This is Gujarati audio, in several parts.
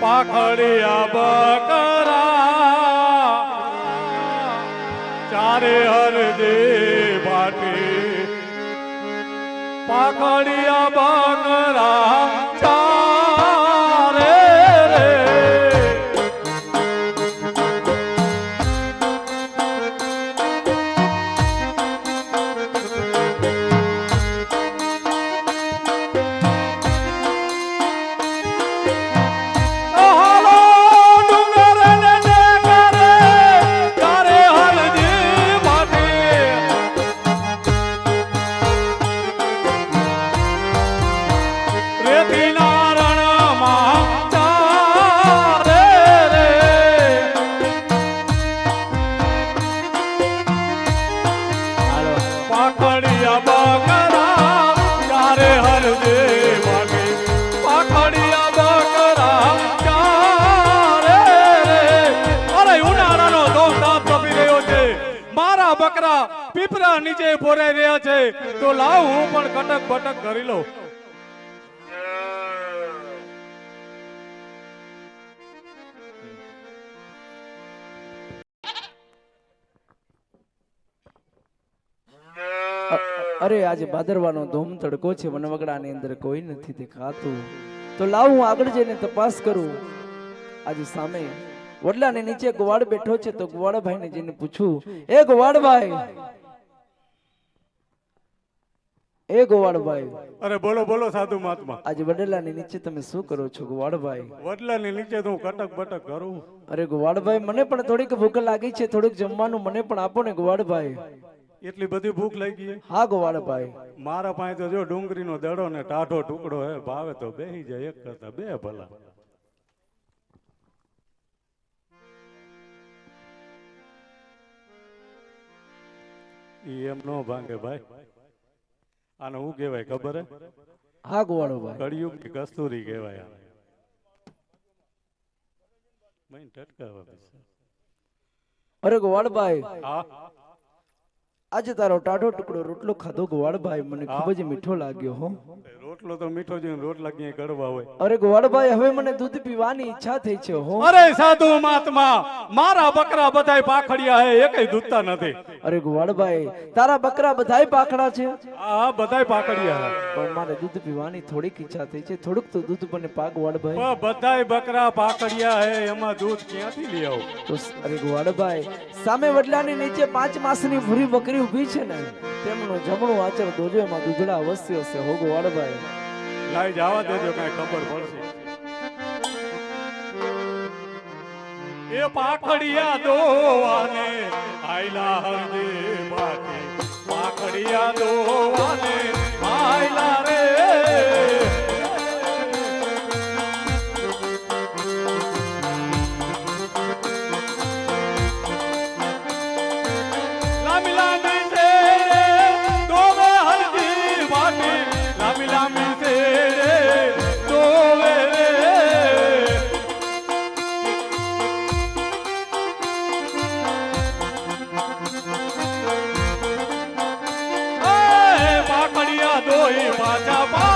પાખડિયા બકરા. ચારે હરદે ભાટી. પાખડિયા બકરા. પાખડિયા બકરા, ચારે હરદે વાગે. પાખડિયા બકરા ઉનાળાનો ધોમધામ તપી રહ્યો છે. મારા બકરા પીપરા નીચે ભોરાઈ રહ્યા છે. તો લાવ, હું પણ કટક બટક કરી લઉં. અરે આજે ભાદરવાનો ધોમ તડકો છે વનવગડાની અંદર કોઈ નથી દેખાતું. તો લાવ હું આગળ જઈને તપાસ કરું. આજે સામે વડલાની નીચે ગોવાળ બેઠો છે તો ગોવાળભાઈને જઈને પૂછું એ ગોવાળભાઈ. એ ગોવાળભાઈ. અરે બોલો બોલો સાધુ મહાત્મા. આજે વડલાની નીચે તમે શું કરો છો ગોવાળભાઈ? વડલાની નીચે તો હું કટક બટક કરું. અરે ગોવાળભાઈ મને પણ થોડીક ભૂખ લાગી છે થોડુંક જમવાનું મને પણ આપો ને ગોવાળભાઈ. એટલી બધી ભૂખ લાગી. હા ગોવાળ ભાઈ. મારા પાસે તો જો ડુંગળીનો દડો ને ટાઢો ટુકડો હે ભાવે તો બેહી જાય એક કરતા બે ભલા. એમ નો ભાંગે ભાઈ. આને શું કહેવાય ખબર હે? હા ગોવાળભાઈ કળિયુગ કે કસ્તુરી કહેવાય મહીન ટટકાવા. અરે ગોવાળભાઈ હા. આજે તારો ટાઢો ટુકડો રોટલો ખાધો ગોવાળભાઈ મને ખૂબ જ મીઠો લાગ્યો હો. રોટલો તો મીઠો છે રોટલા ક્યાંય કડવા હોય. અરે ગોવાળભાઈ હવે મને દૂધ પીવાની ઈચ્છા થઈ છે હો. અરે સાધુ મહાત્મા મારા બકરા બધાય પાખડિયા હે એકેય દૂધતા નથી. અરે ગોવાળભાઈ તારા બકરા બધાય પાકડા છે. આ બધાય પાકડિયા પણ મારે દૂધ પીવાની થોડીક ઈચ્છા થઈ છે. થોડુંક તો દૂધ મને પાક ગોવાળભાઈ. બધાય બકરા પાકડિયા હે એમાં દૂધ ક્યાંથી લઈ આવું? તો અરે ગોવાળભાઈ સામે વડલાની નીચે પાંચ માસની ભૂરી બકરી ઊભી છે ને તેમનું જમણું આચર દોજો એમાં દૂધડા અવશ્ય હશે. હો ગોવાળભાઈ. લાઈ જવા દેજો કઈ ખબર પડશે. એ પાખડિયા દોવાને આયલા હરદે બાટી પાખડિયા દોવાને દોઈ પાછા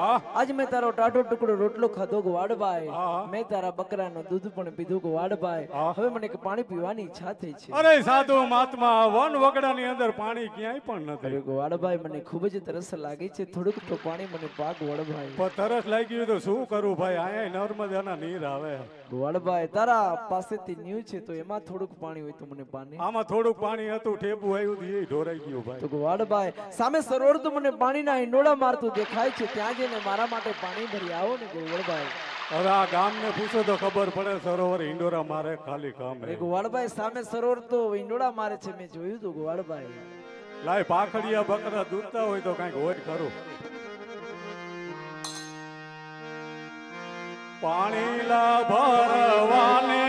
હા. આજ મેં તારો ટાટો ટુકડો રોટલો ખાધો ગોવાળભાઈ મેં તારા બકરાનું દૂધ પણ પીધું ગોવાળભાઈ હવે મને એક પાણી પીવાની ઈચ્છા થઈ છે. અરે સાધુ મહાત્મા વન વગડાની અંદર પાણી ક્યાંય પણ અરે નથી ગોવાળભાઈ મને ખૂબ જ તરસ લાગી છે. થોડુંક તો પાણી મને પા ગોવાળભાઈ પણ તરસ લાગી તો શું કરું ભાઈ? અહીંયા નર્મદાના નીર આવે. ગોવાળભાઈ તારા પાસેથી ન્યુ છે તો એમાં થોડુંક પાણી હોય તો મને પાણી આમાં થોડુંક પાણી હતું ઠેબુ આવ્યું એ ઢોરાઈ ગયું ભાઈ. તો ગોવાળભાઈ સામે સરોવર તો મને પાણીના ઈંડોળા મારતું દેખાય છે ત્યાં જઈને મારા માટે પાણી ભરી આવો ને ગોવળભાઈ. હવે આ ગામને પૂછો તો ખબર પડે સરોવર ઈંડોરા મારે ખાલી કામ ગોવાળભાઈ સામે સરોવર તો ઈંડોળા મારે છે મેં જોયું તું ગોવાળભાઈ. લાય પાખડિયા બકરા દૂધતા હોય તો કંઈક હોય ખરું પાણી લા ભરવાને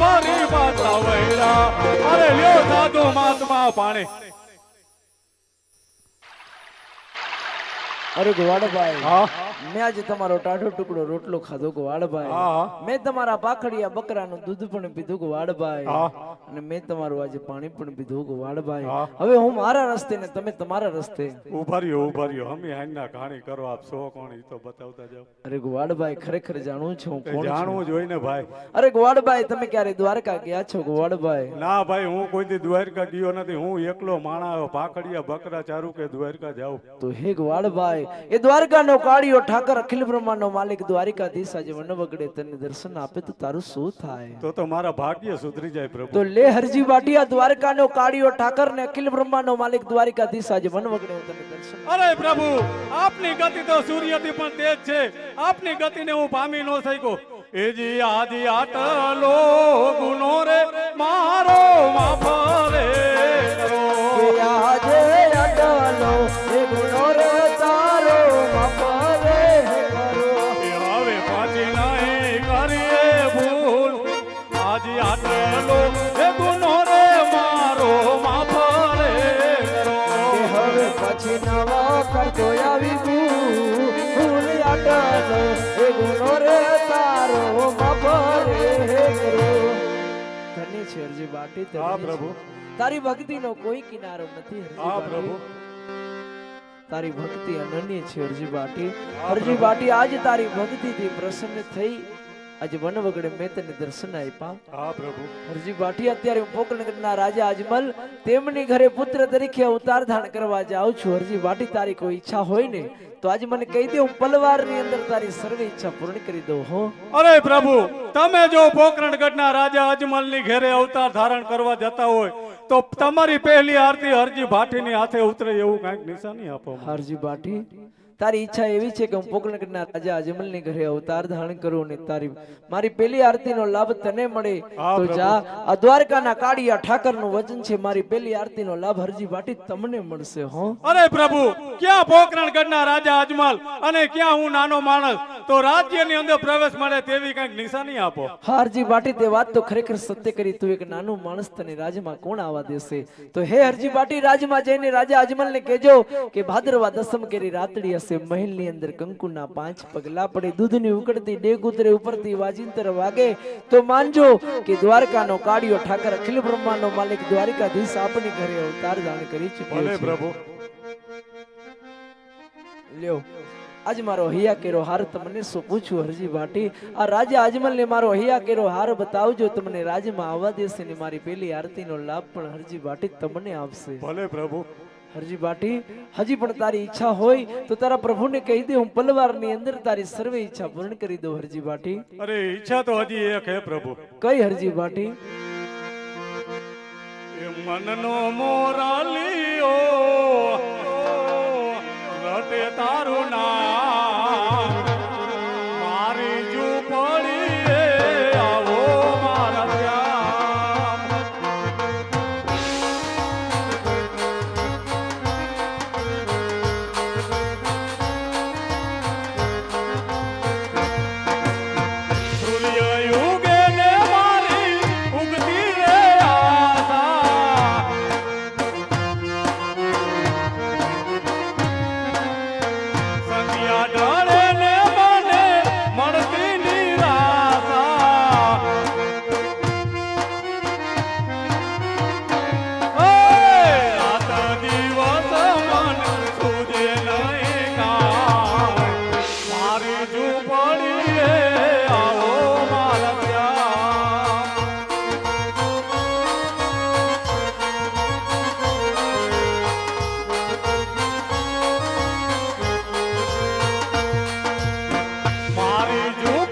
મારી માતા વૈરા. અરે લ્યો સાધુ મહાત્મા પાણી. અરે ગોવાળભાઈ મેં આજે તમારો ટાઢો ટુકડો રોટલો ખાધો ગોવાળભાઈ મેં તમારા પાખડિયા બકરાનું દૂધ પણ પીધું ગોવાળભાઈ અને મેં તમારું આજે પાણી પણ પીધું ગોવાળભાઈ હવે હું મારા રસ્તે ને તમે તમારા રસ્તે. ઊભા રહ્યો ઊભા રહ્યો. અમે આના કહાણી કરો આપ સો કોણ તો બતાવતા જાઓ. અરે ગોવાળભાઈ ખરેખર જાણું છું કોણ જાણવું જોઈએ ને ભાઈ. અરે ગોવાળભાઈ તમે ક્યારે દ્વારકા ગયા છો ગોવાળભાઈ ના ભાઈ હું કોઈ દી દ્વારકા ગયો નથી. હું એકલો માણા પાખડિયા બકરા ચારું કે દ્વારકા જાઉં. તો હે ગોવાળભાઈ એ દ્વારકાનો કાળિયો ઠાકર અખિલ બ્રહ્માંડનો માલિક દ્વારિકાધીશ આજે વન વગડે તને દર્શન આપે તો તારું શું થાય? તો તો મારા ભાગ્ય સુધરી જાય પ્રભુ. તો લે હરજી બાટિયા દ્વારકાનો કાળિયો ઠાકર ને અખિલ બ્રહ્માંડનો માલિક દ્વારિકાધીશ આજે વન વગડે તને દર્શન અરે પ્રભુ આપની ગતિ તો સૂર્યથી પણ તેજ છે. આપની ગતિને હું પામી ન શક્યો. એજી આદિ આટલો ગુનો રે મારો માફ નવા કરતો આવી ગયું ભૂલ અડલો એ ગુનો રે તારો માફ કરો ધન્ય છે હરજી બાટી હા પ્રભુ. તારી ભક્તિનો કોઈ કિનારો નથી હા પ્રભુ. તારી ભક્તિ અનન્ય છે અરજી બાટી. અરજી બાટી આજ તારી ભક્તિથી પ્રસન્ન થઈ આજે વન વગડે મેં તને દર્શન આપ્યા હા પ્રભુ. હરજી બાઠી અત્યારે હું પોકરણગઢના રાજા અજમલ તેમની ઘરે પુત્ર તરીકે અવતાર ધારણ કરવા જાઉં છું. હરજી બાટી તારી કોઈ ઈચ્છા હોય ને તો આજે મને કહી દે હું પલવારની અંદર તારી સર્વે ઈચ્છા પૂર્ણ કરી દઉં હો. અરે પ્રભુ તમે જો પોકરણગઢના રાજા અજમલની ઘરે અવતાર ધારણ કરવા જતા હોય તો તમારી પહેલી આરતી હરજી ભાટીની હાથે ઉતરે એવું કાંઈક નિશાની આપો હરજી બાટી તારી ઈચ્છા એવી છે કે હું પોકરણગઢના રાજા અજમલની ઘરે અવતાર ધારણ કરું ને તારી મારી પેલી આરતીનો લાભ તને મળે. તો. જા આ દ્વારકાના કાળિયા ઠાકરનું વચન છે મારી પેલી આરતીનો લાભ હરજી વાટી તમને મળશે હો. અરે પ્રભુ ક્યાં પોકરણગઢના રાજા અજમલ અને ક્યાં હું નાનો માણસ? તો રાજ્યની અંદર પ્રવેશ મળે તેવી કંઈક નિશાની આપો. હરજી બાટી તે વાત તો ખરેખર સત્ય કરી. તું એક નાનું માણસ તને રાજમાં કોણ આવવા દેશે? તો હે હરજી બાટી રાજમાં જઈને રાજા અજમલને કહેજો કે ભાદરવા દસમ કેરી રાતડી હશે. મહેલની અંદર કંકુના પાંચ પગલા પડે. દૂધની ઉકળતી ડેગ ઉતરે ઉપરથી વાજિંતર વાગે. તો માનજો કે દ્વારકાનો કાળિયો ઠાકર અખિલ નો માલિક દ્વારિકાધીશ આપની ઘરે અવતાર ધારણ કરી ચૂક્યો છે. પ્રભુ. લ્યો. આજ મારો હૈયા કેરો હાર તમને શું પૂછું હરજી ભાટી આ રાજા અજમલ ને મારો હૈયા કેરો હાર બતાવજો તમને રાજમાં આવવા દેશે ને મારી પેલી આરતીનો લાભ પણ હરજી ભાટી તમને આપશે. ભલે પ્રભુ. હરજી ભાટી હજી પણ તારી ઈચ્છા હોય તો તારા પ્રભુને કહી દે હું પલવારની અંદર તારી સર્વે ઈચ્છા પૂર્ણ કરી દઉં હરજી ભાટી અરે ઈચ્છા તો હજી એક હે પ્રભુ. કઈ હરજી ભાટી મનનો મોરાલીઓ તારું નામ. મારી જો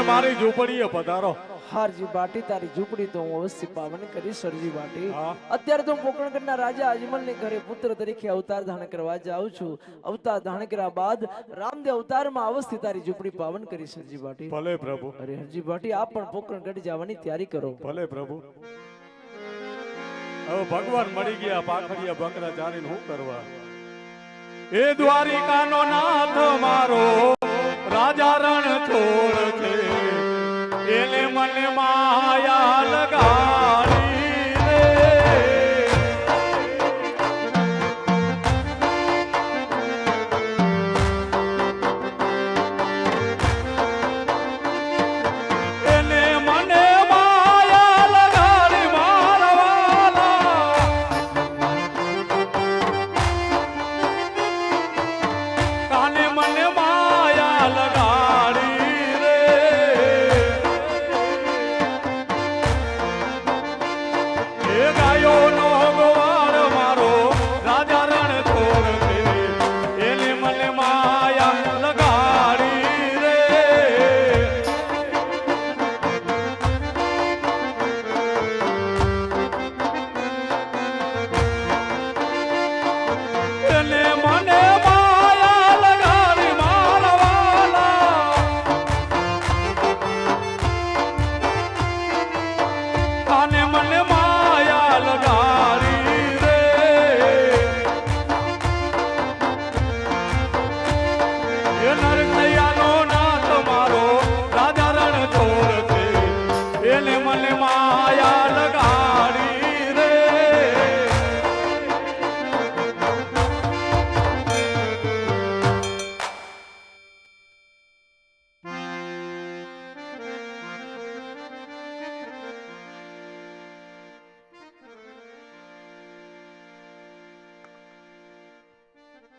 એકવાર મારી ઝૂંપડીએ પધારો. હારજી બાટી તારી ઝૂંપડી તો હું અવશ્ય પાવન કરી સરજી બાટી. અત્યારે તો હું રાજા અજમલ ને ઘરે પુત્ર તરીકે અવતાર ધારણ કરવા જાઉં છું. અવતાર ધારણ કર્યા બાદ રામદેવ અવતારમાં અવશ્ય તારી ઝૂંપડી પાવન કરી સરજી બાટી. ભલે પ્રભુ. અરે હરજી બાટી આપ પણ પોકરણગઢ જવાની તૈયારી કરો. ભલે પ્રભુ. હવે ભગવાન મળી ગયા પાખડીયા બકરા ચારીને શું કરવા? એ દ્વારિકાનો નાથ મારો. રાજા રણ છોડ છે. એને મને માયા લગા